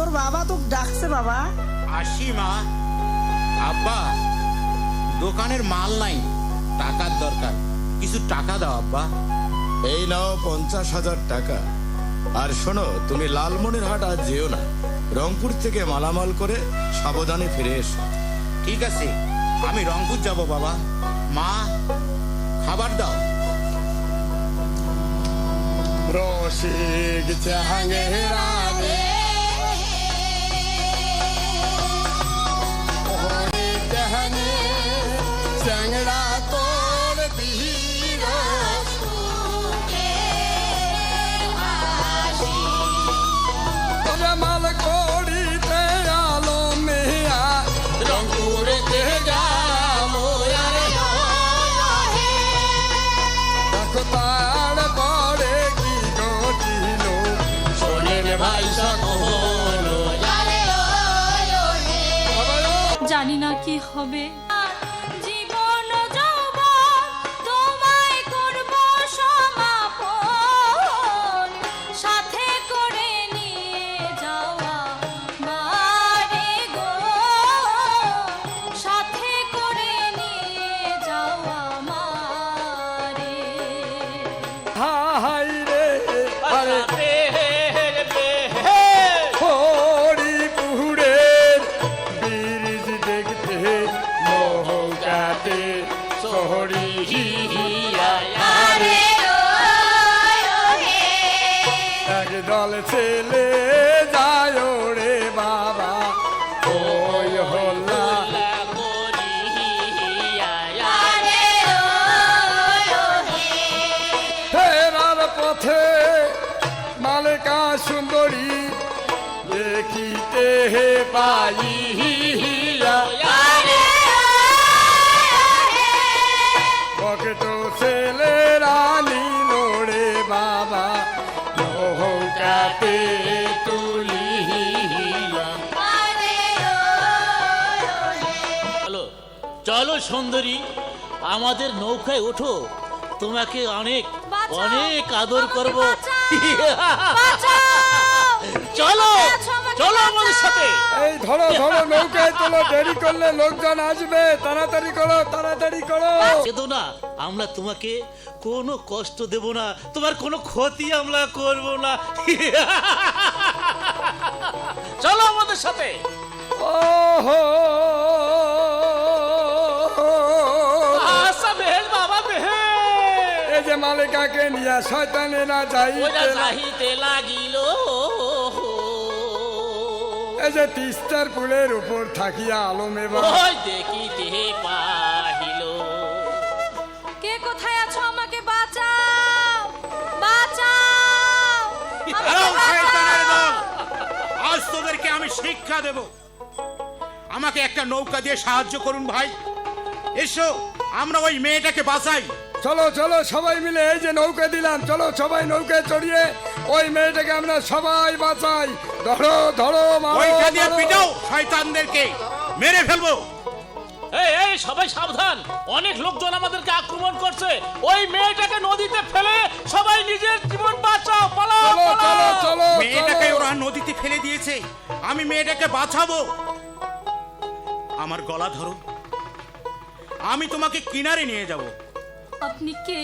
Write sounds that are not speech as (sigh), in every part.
তোর বাবা তোকে ডাকছে বাবা। আসি মা। আব্বা দোকানের মাল নাই টাকার দরকার। কিছু টাকা দাও আব্বা। এই নাও পঞ্চাশ হাজার টাকা। আর শোনো তুমি লালমনিরহাট আজ যেও না। রংপুর থেকে মালামাল করে সাবধানে ফিরে এসো। ঠিক আছে আমি রংপুর যাব বাবা। মা খাবার দাও। রসিক রে কি হবে? দেখিতে পাই পকেট ছেলে রানী নোড়ে বাবা নৌকাতে তুলি চলো চলো সুন্দরী আমাদের নৌকায় ওঠো। তোমাকে অনেক অনেক আদর করব! চলো। চলো আমাদের! সাথে। এই ধরো ধরো নৌকায় তোলো দেরি করলে লোকজন আসবে। তাড়াতাড়ি করো তাড়াতাড়ি করো। কেঁদো না আমরা তোমাকে কোনো কষ্ট দেব না। তোমার কোনো ক্ষতি আমরা করব না। চলো আমাদের সাথে। এই যে মালিকাকে নিয়ে শয়তানেরা যাইতে লাগিল। এই যে তিস্তার পুলের উপর থাকিয়া আলমে ওই দেখিতে পাহিল। কে কোথায় আছো আমাকে বাঁচাও বাঁচাও দাঁড়াও, শয়তানের দল। আজ তোদেরকে আমি শিক্ষা দেব। আমাকে একটা নৌকা দিয়ে সাহায্য করুন ভাই। এসো আমরা ওই মেয়েটাকে বাঁচাই। চলো চলো সবাই মিলে এই যে নৌকা দিলাম চলো সবাই নৌকায় চড়িয়ে ওই মেয়েটাকে আমরা সবাই বাঁচাই। ধরো ধরো ওইটা দিয়ে পিটাও শয়তানদেরকে। মেরে ফেলব। এই এই সবাই সাবধান। অনেক লোকজন আমাদেরকে আক্রমণ করছে। ওই মেয়েটাকে নদীতে ফেলে সবাই নিজের জীবন বাঁচাও পালাও পালাও। মেয়েটাকে ওরা নদীতে ফেলে দিয়েছে। আমি মেয়েটাকে বাঁচাবো। আমার গলা ধরো। আমি তোমাকে কিনারে নিয়ে যাব। আপনি কে?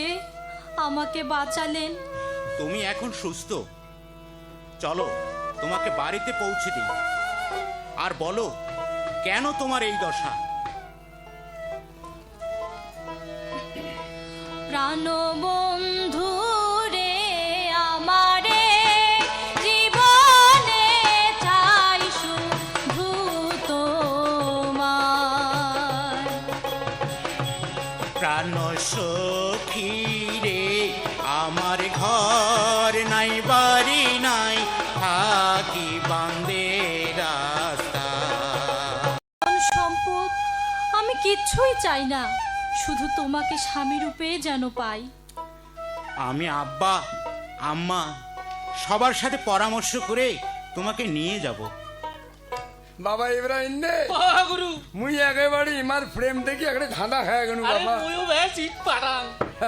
আমাকে বাঁচালেন। তুমি এখন সুস্থ। চলো। তোমাকে বাড়িতে পৌঁছে দিই। আর বলো কেন তোমার এই দশা? প্রাণবন্ধু রে আমারে জীবনে চাই শুধু তোমার প্রাণ সখী রে আমার ঘর নাই বাড়ি। চাই না। শুধু তোমাকে স্বামী রূপে যেন পাই। আমি আব্বা আম্মা সবার সাথে পরামর্শ করে তোমাকে নিয়ে যাব। বাবা ইব্রাহিম নে বাবা গুরু মুই একেবারে ইমার প্রেম দেখি একটা ধাঁধা খায় গেল বাবা। মুইও বেশ ইট পাঠান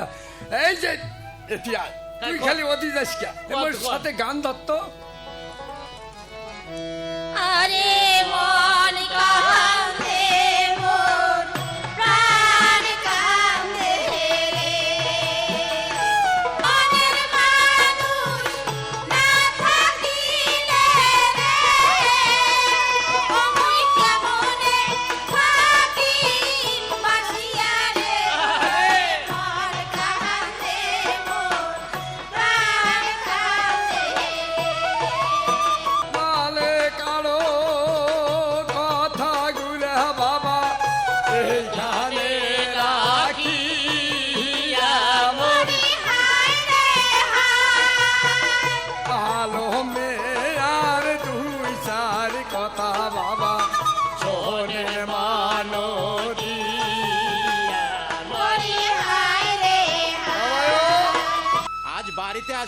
(laughs) এই যে এতিয়া তুই হ্যাঁ, খালি অতি যাস কে। সাথে গান ধরতো কথা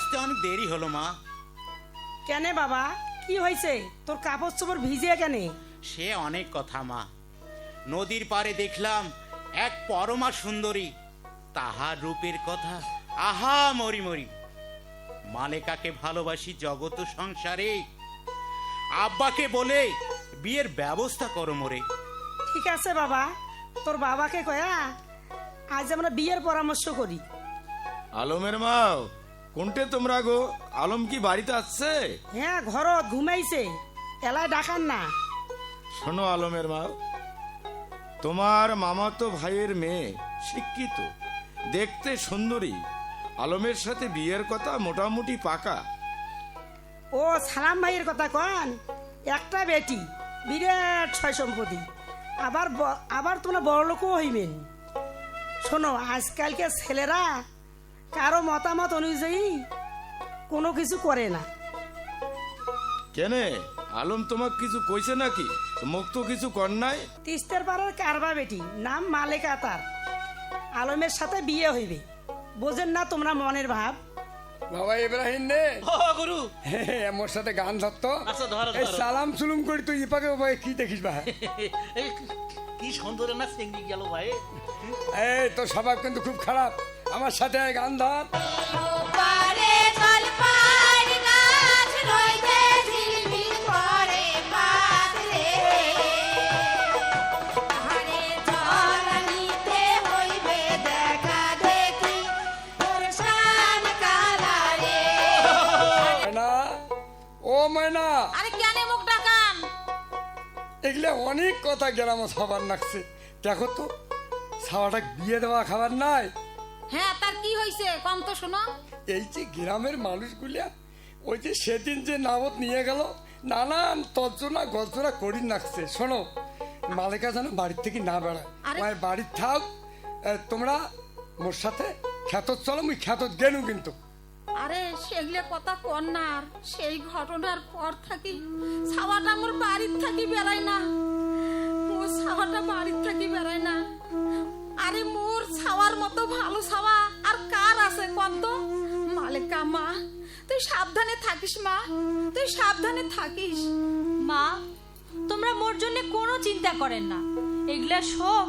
আসতে অনেক দেরি হলো মা। কেনে বাবা? কি হয়েছে? তোর কাপড় চোপড় ভিজে কেনে? সে অনেক কথা মা। নদীর পাড়ে দেখলাম এক পরমা সুন্দরী। তাহার রূপের কথা আহা মরি মরি। মালেকাকে ভালোবাসি জগত সংসারে? আব্বাকে বলে বিয়ের ব্যবস্থা করো মোরে। ঠিক আছে বাবা তোর বাবাকে কয়া আজ আমরা বিয়ের পরামর্শ করি। আলমের মাও কোনটে তোমরা গো? আলম কি বাড়িতে আসছে? হ্যাঁ ঘরত ঘুমাইছে। এলায় ডাকান না। শোনো আলমের মাও তোমার মামাতো ভাইয়ের মেয়ে শিক্ষিত দেখতে সুন্দরী আলমের সাথে বিয়ের কথা মোটামুটি পাকা। ও সালাম ভাইয়ের কথা কন? একটা বেটি বিরাট ছয় সম্পত্তি। আবার আবার তোমরা বড় লোকও হইবেন। শোনো আজকালকে ছেলেরা কারও মতামত অনুযায়ী কোনো কিছু করে না। কেনে? আলম তোমাক কিছু কইছে নাকি? মুখ তো কিছু কর নাই। তিস্তের পাড়ার কারবা বেটি নাম মালেকা তার আলমের সাথে বিয়ে হইবে। বোঝেন না তোমরা মনের ভাব। বাবা ইব্রাহিম নে। গুরু। হে, হে, সাথে গান ধরতো। আচ্ছা, এই সালাম সুলুম করি তুই ইপাকে ওপাকে কি দেখিস ভাই কি সুন্দর না সিঙ্গি গেল ভাই। এই তোর স্বভাব কিন্তু খুব খারাপ। আমার সাথে গান ধর এগুলা অনেক কথা গ্রামে সবার নাকছে। দেখো তো সাওয়াটা বিয়ে দেওয়া খাবার নাই। হ্যাঁ তার কি হইছে? কম তো শোনো। এই যে গ্রামের মানুষগুলা ওই যে সেদিন যে নাবত নিয়ে গেল নানান তর্জনা গর্জনা করি নাকছে শোনো মালিকা যেন বাড়ির থেকে না বেড়ায়। আমার বাড়ির থাক তোমরা মোর সাথে খ্যাতত চলো মুই খ্যাতত গেনু কিন্তু। আরে সেগুলো কথা কর না আর। সেই ঘটনার পর থাকি ছাওয়াটা মোর বাড়ির থাকি বেড়ায় না। মোর ছাওয়াটা বাড়ির থাকি বেড়ায় না। আরে মোর ছাওয়ার মতো ভালো ছাওয়া আর কার আছে কত মালিকা মা তুই সাবধানে থাকিস মা তুই সাবধানে থাকিস। মা তোমরা মোর জন্য কোনো চিন্তা করেন না। এগুলা সব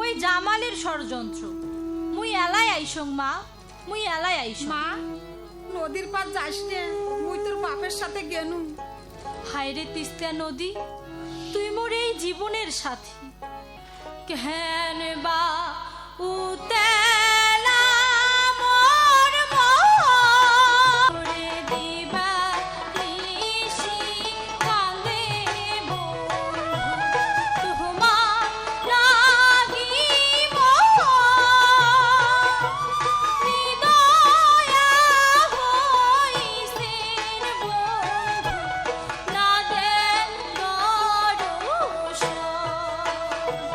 ওই জামালের ষড়যন্ত্র। মুই এলাই আইসং মা মুই এলাই আইসং। মা নদীর পার যাস নে মুই তোর বাপের সাথে গেনু। হায়রে তিস্তা নদী তুই মোর এই জীবনের সাথী। কেন বা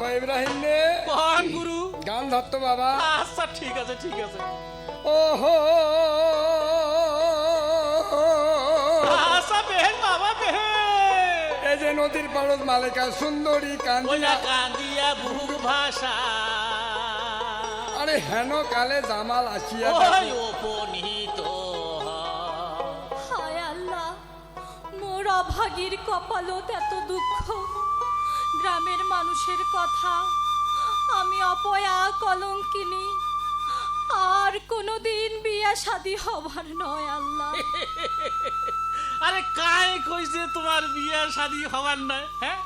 বা ইব্রাহিম নে কোন গুরু। গান ধরতো বাবা। আচ্ছা ঠিক আছে ঠিক আছে। ওহো। আচ্ছা বেহেন বাবা বেহেন। এই যে নদীর পাড়ত মালিকা সুন্দরী কান্দিয়া। কান্দিয়া বুহুর ভাষা। আরে হেন কালে জামাল আসিয়া ওই উপনীত হায় আল্লাহ মোর অভাগীর কপালত এত দুঃখ। মানুষের কথা। আমি অপয়া কলঙ্কিনী। আর কোনোদিন বিয়া শাদি হবার নয় আল্লাহ। (laughs) আরে কায় কইছে তোমার বিয়া শাদি হবার নয় হ্যাঁ?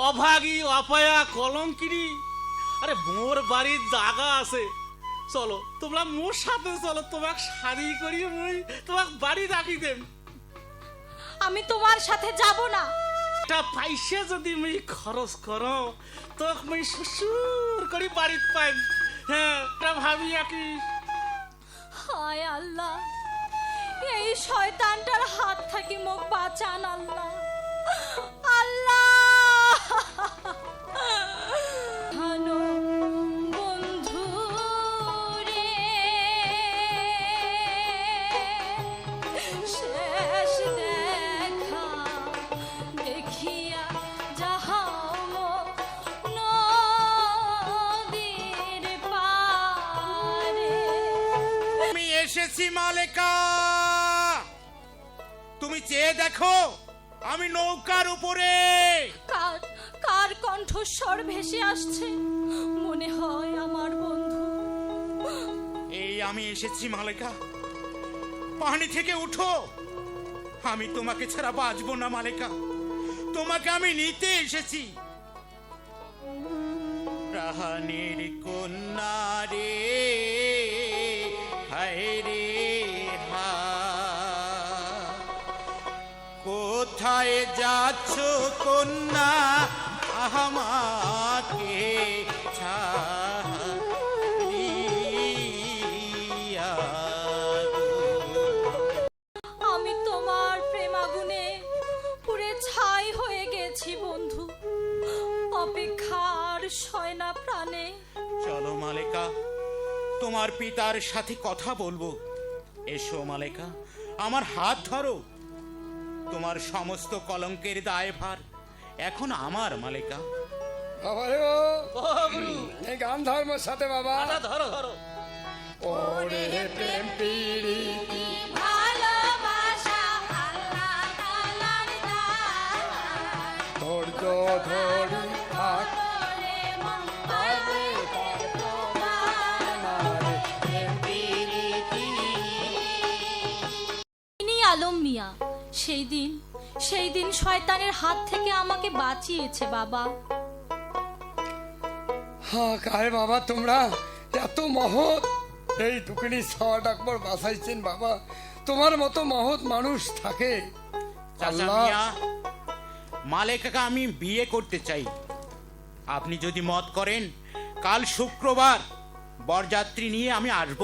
অভাগী অপয়া কলঙ্কিরি আরে মোর বাড়ির জায়গা আছে। চলো তোমরা মোর সাথে চলো তোমাক শাদি করি মুই তোমাক বাড়ি রাখি দেন আমি তোমার সাথে যাব না। টা পাইছে যদি মুই খরচ করো, তোক মুই শ্বশুর করি বাড়িত পাইম। হ্যাঁ ভাবি আকি। হায় আল্লাহ, এই শয়তানটার হাত থাকি মোক বাঁচান আল্লাহ। আল্লাহ। বন্ধু রে এসেছি মালেকা। তুমি চেয়ে দেখো আমি নৌকার উপরে। কার কার কণ্ঠস্বর ভেসে আসছে? মনে হয় আমার বন্ধু। এই আমি এসেছি মালেকা। পানি থেকে উঠো। আমি তোমাকে ছাড়া বাঁচবো না মালেকা। তোমাকে আমি নিতে এসেছি। প্রাণের কন্যা রে। কোথায় যাচ্ছ কন্যা? আমাকে। আমি তোমার প্রেমাগুনে পুরে ছাই হয়ে গেছি বন্ধু। অপেক্ষার সয় না প্রাণে। চলো মালেকা তোমার পিতার সাথে কথা বলব। এসো মালেকা আমার হাত ধরো। তোমার সমস্ত কলঙ্কের দায়ভার। এখন আমার মালিকা। ও, এই গান ধর্মের সাথে বাবা। আচ্ছা, ধরো ধরো। ওরে প্রেম ভালোবাসা আল্লাহ তাআলার দান। ধৈর্য ধরি। সেই দিন সেই দিন শয়তানের হাত থেকে আমাকে বাঁচিয়েছে বাবা। হ্যাঁ কারে বাবা তোমরা এত মহৎ। এই দুকিনি ছাওয়া ডাকবার বাসাইছেন বাবা। তোমার মতো মহৎ মানুষ থাকে। চাচা আল্লাহ। মিয়া মালেকাকে আমি বিয়ে করতে চাই। আপনি যদি মত করেন কাল শুক্রবার বরযাত্রী নিয়ে আমি আসব।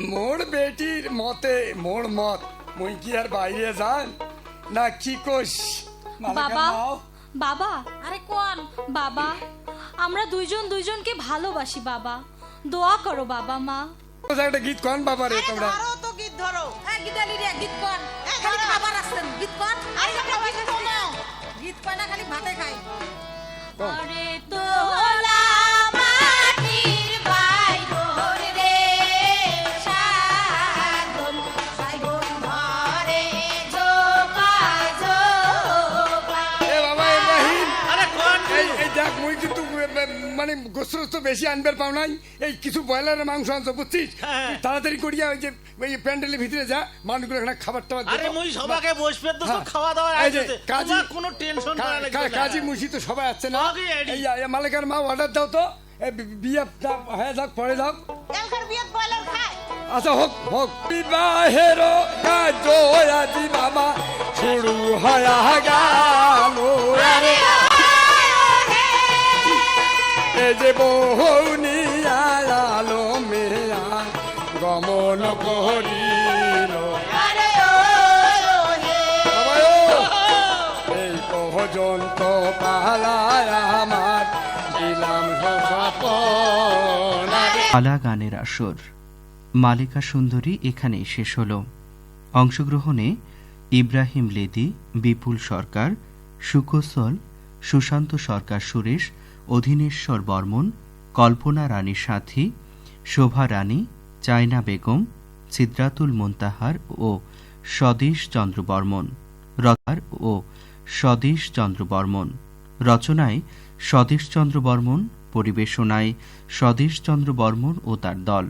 মোর বেটির মতে মোর মত। মুই কি আর বাইরে যান? না কি কোষ বাবা বাবা আরে কোন? বাবা আমরা দুইজন দুইজনকে ভালোবাসি বাবা। দোয়া করো বাবা মা। একটা গীত কন বাবা রে তোমরা? ধরো তো গীত ধরো। হ্যাঁ গিদালি রে গীত এই খালি। খাবার আসছেন গীত কর আরে গীত শোনো। গীত কয় না খালি ভাতে খায়। আরে তোলা মানে গোস্ত তো বেশি আনবার পাও নাই। এই কিছু ব্রয়লারের মাংস আনছো বুঝছিস? হ্যাঁ। তাড়াতাড়ি করিয়া ওই যে ওই প্যান্ডেলের ভিতরে যা মানুষগুলো এখানে খাবার টাবার আরে মুই সবাকে বসবে তো হ্যাঁ। খাওয়া দাওয়া আইছে কাজী- কোনো টেনশন করা লাগবে কাজী মুশি তো সবাই আছে না। এই মালিকার মা অর্ডার দাও তো। বিয়ে দাও, হ্যাঁ যাক পরে খায়। আচ্ছা হোক হোক। বিবাহের কাজ আজি বাবা শুরু হয়া গেল পালা গানের আসর। মালিকা সুন্দরী এখানেই শেষ হল। অংশগ্রহণে ইব্রাহিম লেদি, বিপুল সরকার সুকোসল সুশান্ত সরকার সুরেশ, অধীনেশ্বর বর্মন, কল্পনা রানী সাথী, শোভা রানী, চায়না বেগম সিদ্রাতুল মোন্তাহার ও স্বদেশ চন্দ্র বর্মন। রতার ও স্বদেশ চন্দ্র বর্মন। রচনায় স্বদেশ চন্দ্র বর্মন পরিবেশনায় স্বদেশচন্দ্র বর্মন ও তার দল।